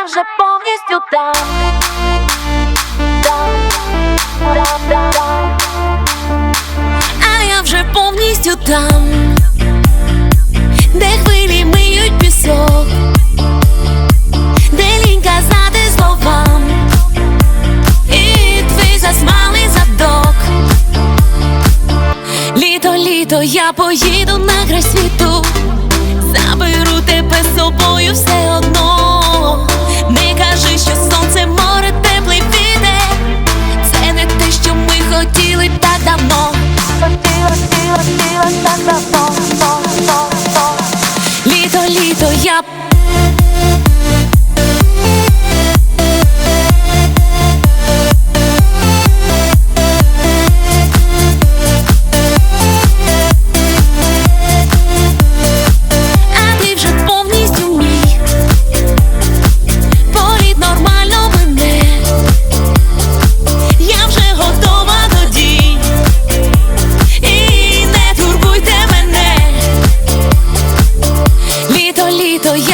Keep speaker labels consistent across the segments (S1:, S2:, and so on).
S1: я вже повністю там.
S2: А я вже повністю там, де хвилі миють пісок, де лінь казати словам, і твій засмалий задок. Літо, літо, я поїду на край світу, заберу тебе з собою все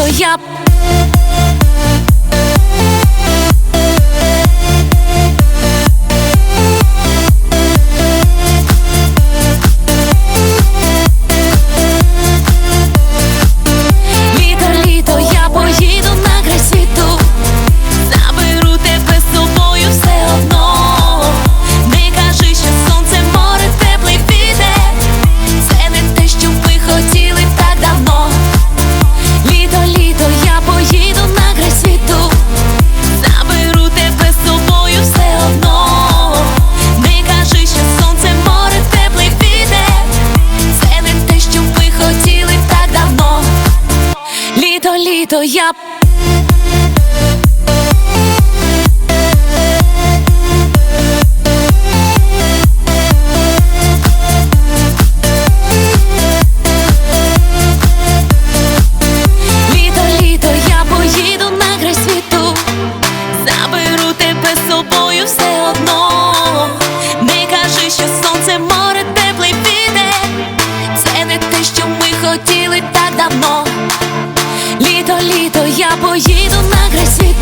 S2: Літо, літо, я що ми хотіли так давно. Літо, літо, я поїду на край світу